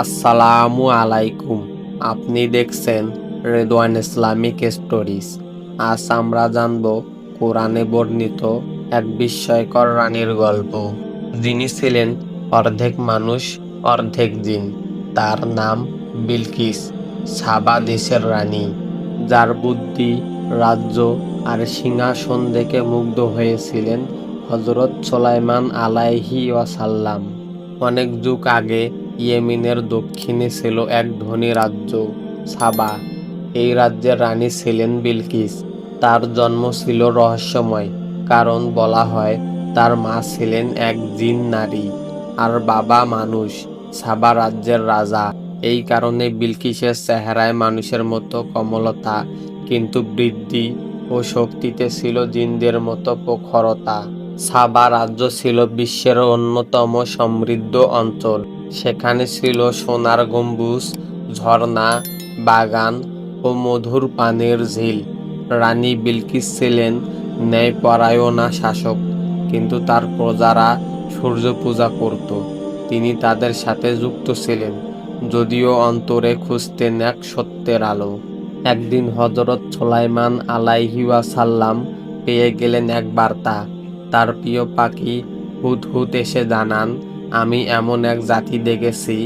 আসসালামু আলাইকুম। আপনি দেখছেন রেদওয়ান ইসলামিক স্টোরিজ। আজ আমরা জানব কোরআনে বর্ণিত এক বিস্ময়কর রানীর গল্প। যিনি ছিলেন অর্ধেক মানুষ, অর্ধেক দিন তার নাম বিলকিস, সাবা দেশের রানী, যার বুদ্ধি, রাজ্য আর সিংহাসন দেখে মুগ্ধ হয়েছিলেন হজরত সোলাইমান আলাইহি ওয়াসাল্লাম। অনেক যুগ আগে ইয়েমেনের দক্ষিণে ছিল এক ধনী রাজ্য, সাবা। এই রাজ্যের রানী ছিলেন বিলকিস। তার জন্ম ছিল রহস্যময়, কারণ বলা হয় তার মা ছিলেন এক জিন নারী আর বাবা মানুষ, সাবা রাজ্যের রাজা। এই কারণে বিলকিসের চেহারায় মানুষের মতো কমলতা, কিন্তু বৃদ্ধি ও শক্তিতে ছিল জিনদের মতো প্রখরতা। সাবা রাজ্য ছিল বিশ্বের অন্যতম সমৃদ্ধ অঞ্চল। সেখানে ছিল সোনার গম্বুজ, ঝর্ণা, বাগান ও মধুর পানির ঝিল। রানী বিলকিস ছিলেন ন্যায়পরায়ণা শাসক, কিন্তু তার প্রজারা সূর্য পূজা করত। তিনি তাদের সাথে যুক্ত ছিলেন, যদিও অন্তরে খুঁজতেন এক সত্যের আলো। একদিন হজরত সোলাইমান আলাইহিওয়া সাল্লাম পেয়ে গেলেন এক বার্তা। তার প্রিয় পাখি হুদহুদ এসে জানান আমি এমন এক জাতি দেখেছি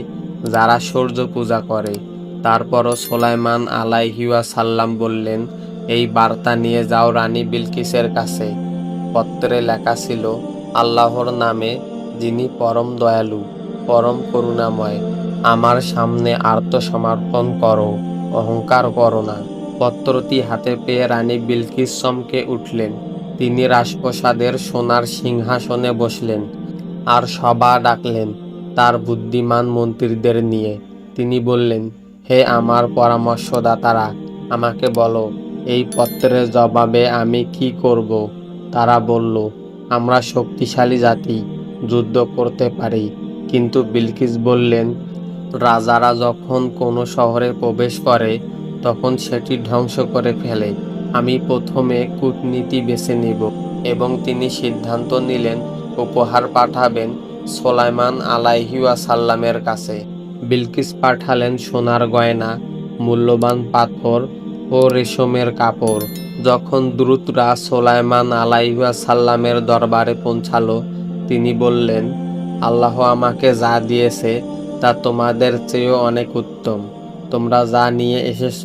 যারা সূর্য পূজা করে। তারপরও সোলাইমান আলাইহিওয়া সাল্লাম বললেন, এই বার্তা নিয়ে যাও রানী বিলকিসের কাছে। পত্রে লেখা ছিল, আল্লাহর নামে যিনি পরম দয়ালু, পরম করুণাময়, আমার সামনে আত্মসমর্পণ করো, অহংকার করো না। পত্রটি হাতে পেয়ে রানী বিলকিস চমকে উঠলেন। তিনি রাজপ্রসাদের সোনার সিংহাসনে বসলেন। আর সভা ডাকলেন তার বুদ্ধিমান মন্ত্রীদের নিয়ে। তিনি বললেন, হে আমার পরামর্শদাতারা, আমাকে বলো, এই পত্রের জবাবে আমি কি করব? তারা বলল, আমরা শক্তিশালী জাতি, যুদ্ধ করতে পারি। কিন্তু বিলকিস বললেন, রাজারা যখন কোনো শহরে প্রবেশ করে, তখন সেটি ধ্বংস করে ফেলে। আমি প্রথমে কূটনীতি বেছে নেব। এবং তিনি সিদ্ধান্ত নিলেন উপহার পাঠাবেন সোলাইমান আলাইহিওয়া সাল্লামের কাছে। বিলকিস পাঠালেন সোনার গয়না, মূল্যবান পাথর ও রেশমের কাপড়। যখন দ্রুতরা সোলাইমান আলাইহুয়া সাল্লামের দরবারে পৌঁছালো, তিনি বললেন, আল্লাহ আমাকে যা দিয়েছে তা তোমাদের চেয়েও অনেক উত্তম। তোমরা যা নিয়ে এসেছ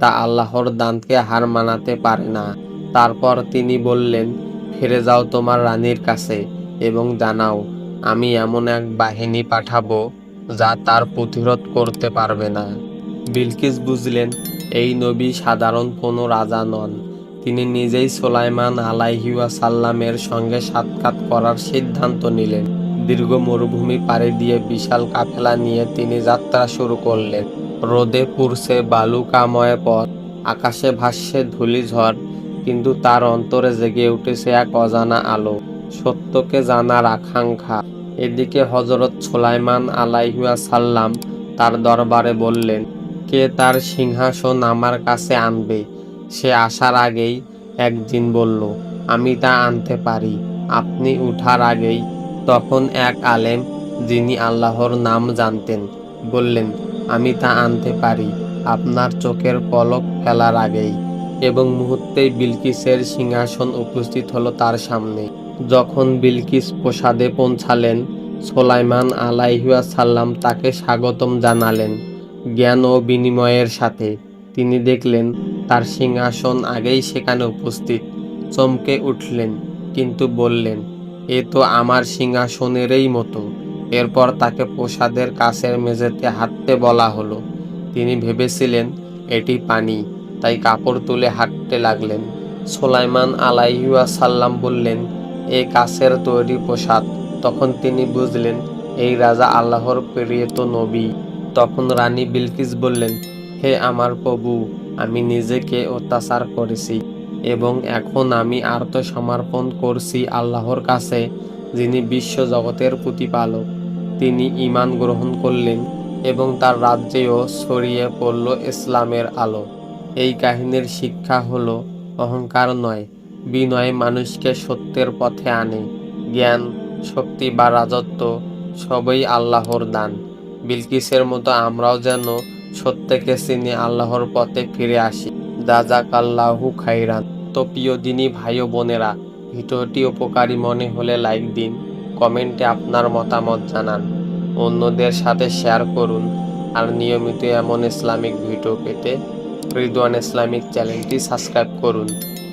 তা আল্লাহর দানকে হার মানাতে পারে না। তারপর তিনি বললেন, ফিরে যাও তোমার রানীর কাছে। এবং জানাও, আমি এমন এক বাহিনী পাঠাবো যা তার প্রতিরোধ করতে পারবে না। বিলকিস বুঝলেন, এই নবী সাধারণ কোনো রাজা নন। তিনি নিজেই সোলাইমান আলাইহিওয়া সাল্লামের সঙ্গে সাক্ষাৎ করার সিদ্ধান্ত নিলেন। দীর্ঘ মরুভূমি পাড়ি দিয়ে বিশাল কাফেলা নিয়ে তিনি যাত্রা শুরু করলেন। রোদে পুরছে বালুকাময় পথ, আকাশে ভাসছে ধূলিঝড়, কিন্তু তার অন্তরে জেগে উঠেছে এক অজানা আলো। সত্যকে জানার আকাঙ্ক্ষা। এদিকে হজরত সোলাইমান আলাইহুয়া সাল্লাম তার দরবারে বললেন, কে তার সিংহাসন আমার কাছে আনবে? সে আসার আগেই একদিন বলল, আমি তা আনতে পারি। আপনি উঠার আগেই তখন এক আলেম যিনি আল্লাহর নাম জানতেন, বললেন, আমি তা আনতে পারি আপনার চোখের পলক ফেলার আগেই। এবং মুহূর্তেই বিলকিসের সিংহাসন উপস্থিত হলো তার সামনে। যখন বিলকিস প্রসাদে পৌঁছালেন, সোলাইমান আলাইহুয়া সাল্লাম তাকে স্বাগতম জানালেন জ্ঞান ও বিনিময়ের সাথে। তিনি দেখলেন, তার সিংহাসন আগেই সেখানে উপস্থিত। চমকে উঠলেন, কিন্তু বললেন, এ তো আমার সিংহাসনেরই মতো। এরপর তাকে প্রসাদের কাছের মেঝেতে হাঁটতে বলা হলো। তিনি ভেবেছিলেন, এটি পানি। তাই কাপড় তুলে হাঁটতে লাগলেন। সোলাইমান আলাইহুয়া সাল্লাম বললেন এই কাছের তৈরি প্রসাদ। তখন তিনি বুঝলেন, এই রাজা আল্লাহর প্রেরিত নবী। তখন রানী বিলকিস বললেন, হে আমার প্রভু, আমি নিজেকে অত্যাচার করেছি এবং এখন আমি আত্মসমর্পণ করছি আল্লাহর কাছে, যিনি বিশ্ব জগতের প্রতিপালক। তিনি ঈমান গ্রহণ করলেন এবং তার রাজ্যেও ছড়িয়ে পড়ল ইসলামের আলো। এই কাহিনীর শিক্ষা হলো অহংকার নয় বিনয় মানুষকে সত্যের পথে আনে। জ্ঞান, শক্তি বা রাজত্ব সবই আল্লাহর দান। বিলকিসের মতো আমরাও যেন সত্যকে চিনি আল্লাহর পথে ফিরে আসি। দাজাক আল্লাহু খাইরান তো প্রিয় দিনী ভাই বোনেরা, ভিডিওটি উপকারী মনে হলে লাইক দিন, কমেন্টে আপনার মতামত জানান, অন্যদের সাথে শেয়ার করুন, আর নিয়মিত এমন ইসলামিক ভিডিও পেতে রিদওয়ান ইসলামিক চ্যানেলটি সাবস্ক্রাইব করুন।